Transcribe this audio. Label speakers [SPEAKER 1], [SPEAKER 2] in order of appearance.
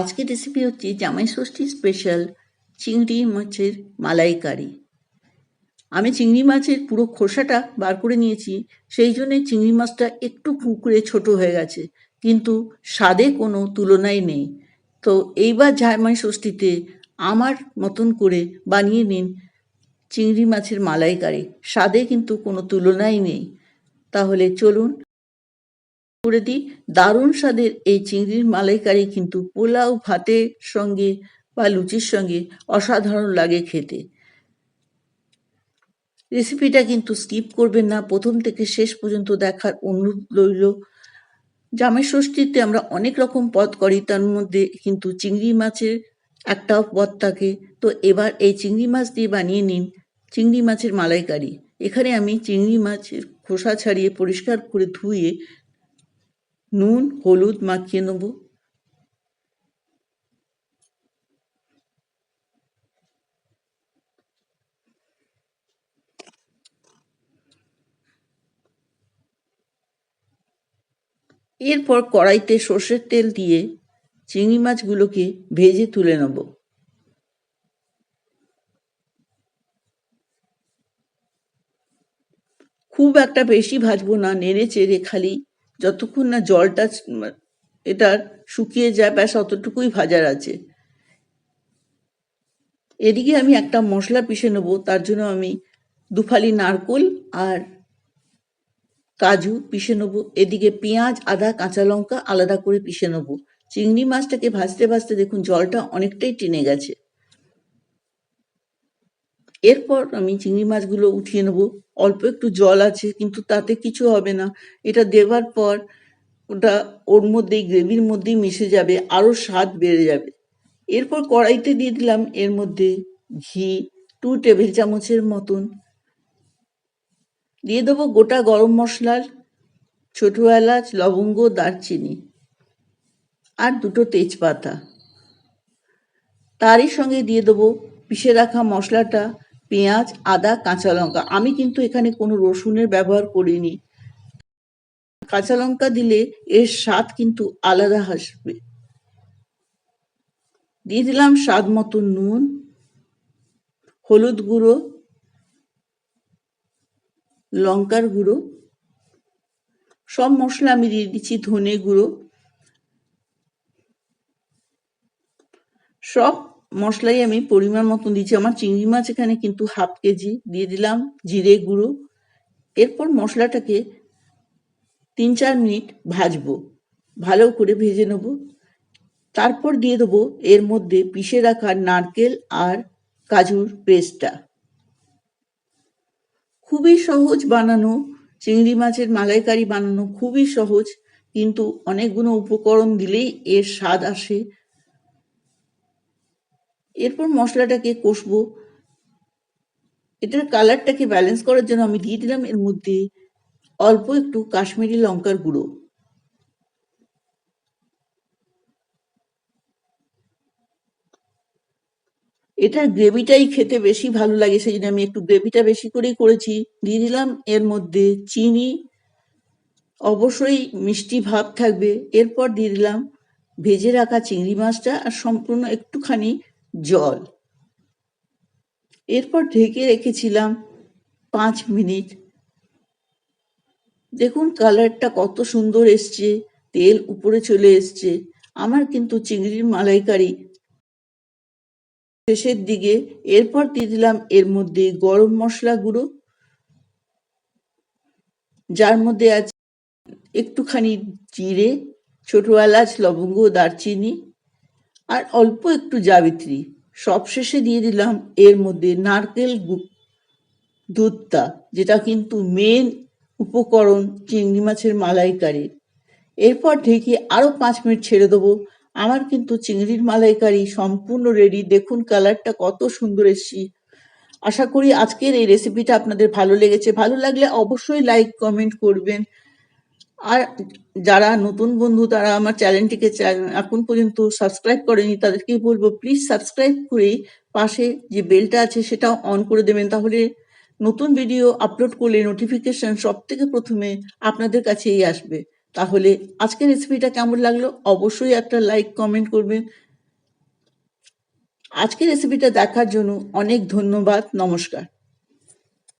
[SPEAKER 1] আজকের রেসিপি হচ্ছে জামাই ষষ্ঠী স্পেশাল চিংড়ি মাছের মালাইকারি। আমি চিংড়ি মাছের পুরো খোসাটা বার করে নিয়েছি, সেই জন্যে চিংড়ি মাছটা একটু কুকুরে ছোট হয়ে গেছে, কিন্তু স্বাদে কোনো তুলনাই নেই। তো এইবার জামাই ষষ্ঠীতে আমার মতন করে বানিয়ে নিন চিংড়ি মাছের মালাইকারি, স্বাদে কিন্তু কোনো তুলনাই নেই। তাহলে চলুন করে দিই। দারুণ স্বাদের এই চিংড়ির মালাইকারি কিন্তু পোলাও ভাতের সঙ্গে বা লুচির সঙ্গে অসাধারণ লাগে খেতে। রেসিপিটা কিন্তু স্কিপ করবেন না। প্রথম থেকে শেষ পর্যন্ত দেখার অনুরোধ রইল। জামাই ষষ্ঠীতে আমরা অনেক রকম পদ করি, তার মধ্যে কিন্তু চিংড়ি মাছের একটাও পদ থাকে। তো এবার এই চিংড়ি মাছ দিয়ে বানিয়ে নিন চিংড়ি মাছের মালাইকারি। এখানে আমি চিংড়ি মাছের খোসা ছাড়িয়ে পরিষ্কার করে ধুয়ে নুন, হলুদ মাখিয়ে নেব। এরপর কড়াইতে সর্ষের তেল দিয়ে চিংড়ি মাছগুলোকে ভেজে তুলে নেব। খুব একটা বেশি ভাজবো না নেড়ে চেড়ে খালি যতক্ষণ না জলটা এটার শুকিয়ে যায়, ব্যাস অতটুকুই ভাজার আছে। এদিকে আমি একটা মশলা পিষে নেব, তার জন্য আমি দুফালি নারকোল আর কাজু পিষে নেব। এদিকে পেঁয়াজ, আদা, কাঁচা লঙ্কা আলাদা করে পিষে নেব। চিংড়ি মাছটাকে ভাজতে ভাজতে দেখুন জলটা অনেকটাই টেনে গেছে। এরপর আমি চিংড়ি মাছগুলো উঠিয়ে নেব। অল্প একটু জল আছে, কিন্তু তাতে কিছু হবে না। এটা দেওয়ার পর ওটা ওর মধ্যেই, গ্রেভির মধ্যেই মিশে যাবে, আরও স্বাদ বেড়ে যাবে। এরপর কড়াইতে দিয়ে দিলাম এর মধ্যে ঘি টু টেবিল চামচের মতন। দিয়ে দেবো গোটা গরম মশলার ছোটো এলাচ, লবঙ্গ, দারচিনি আর দুটো তেজপাতা। তারই সঙ্গে দিয়ে দেবো পিষে রাখা মশলাটা। পেঁয়াজ, আদা, কাঁচা লঙ্কা। আমি কিন্তু এখানে কোনো রসুনের ব্যবহার করিনি। কাঁচা লঙ্কা দিলে এর স্বাদ কিন্তু আলাদা আসবে। দিয়ে দিলাম স্বাদ মতো নুন, হলুদ গুঁড়ো, লঙ্কার গুঁড়ো। সব মশলা আমি দিয়ে দিচ্ছি, ধনে গুঁড়ো। সব মশলাই আমি পরিমাণ মতন দিচ্ছি আমার চিংড়ি মাছ এখানে কিন্তু হাফ কেজি দিয়ে দিলাম, জিরে গুঁড়ো। এরপর মশলাটাকে তিন চার মিনিট ভাজবো। ভালো করে ভেজে নেব। তারপর দিয়ে দেবো এর মধ্যে পিষে রাখা নারকেল আর কাজুর পেস্টটা। খুবই সহজ বানানো, চিংড়ি মাছের মালাইকারি বানানো খুবই সহজ, কিন্তু অনেকগুলো উপকরণ দিলেই এর স্বাদ আসে। এরপর মশলাটাকে কষবো। এটার কালারটাকে ব্যালেন্স করার জন্য আমি দিয়ে দিলাম এর মধ্যে অল্প একটু কাশ্মীরি লঙ্কার গুঁড়ো। এটার গ্রেভিটাই খেতে বেশি ভালো লাগে সেই জন্য আমি একটু গ্রেভিটা বেশি করেই করেছি। দিয়ে দিলাম এর মধ্যে চিনি, অবশ্যই মিষ্টি ভাব থাকবে। এরপর দিয়ে দিলাম ভেজে রাখা চিংড়ি মাছটা আর সম্পূর্ণ একটুখানি জল। এরপর ঢেকে রেখেছিলাম পাঁচ মিনিট। দেখুন কালারটা কত সুন্দর এসছে, তেল উপরে চলে এসছে। আমার কিন্তু চিংড়ির মালাইকারি শেষের দিকে। এরপর দিয়ে দিলাম এর মধ্যে গরম মশলা গুঁড়ো। যার মধ্যে আছে একটুখানি জিরে, ছোট এলাচ, লবঙ্গ, দারচিনি। আর অল্প একটু জাবিত্রী সবশেষে দিয়ে দিলাম এর মধ্যে নারকেল দুধটা, যেটা কিন্তু মেন উপকরণ চিংড়ি মাছের মালাইকারি। এরপর ঢেকে আরও পাঁচ মিনিট ছেড়ে দেবো। আমার কিন্তু চিংড়ির মালাইকারি সম্পূর্ণ রেডি দেখুন কালারটা কত সুন্দর এসছি। আশা করি আজকের এই রেসিপিটা আপনাদের ভালো লেগেছে। ভালো লাগলে অবশ্যই লাইক কমেন্ট করবেন। আর যারা নতুন বন্ধু, তারা আমার চ্যানেলটিকে এখন পর্যন্ত সাবস্ক্রাইব করেনি তাদেরকে বলব প্লিজ সাবস্ক্রাইব করে পাশে যে বেলটা আছে সেটাও অন করে দেবেন। তাহলে নতুন ভিডিও আপলোড করলে নোটিফিকেশন সব থেকে প্রথমে আপনাদের কাছেই আসবে। তাহলে আজকের রেসিপিটা কেমন লাগল? অবশ্যই একটা লাইক কমেন্ট করবেন। আজকের রেসিপিটা দেখার জন্য অনেক ধন্যবাদ। নমস্কার।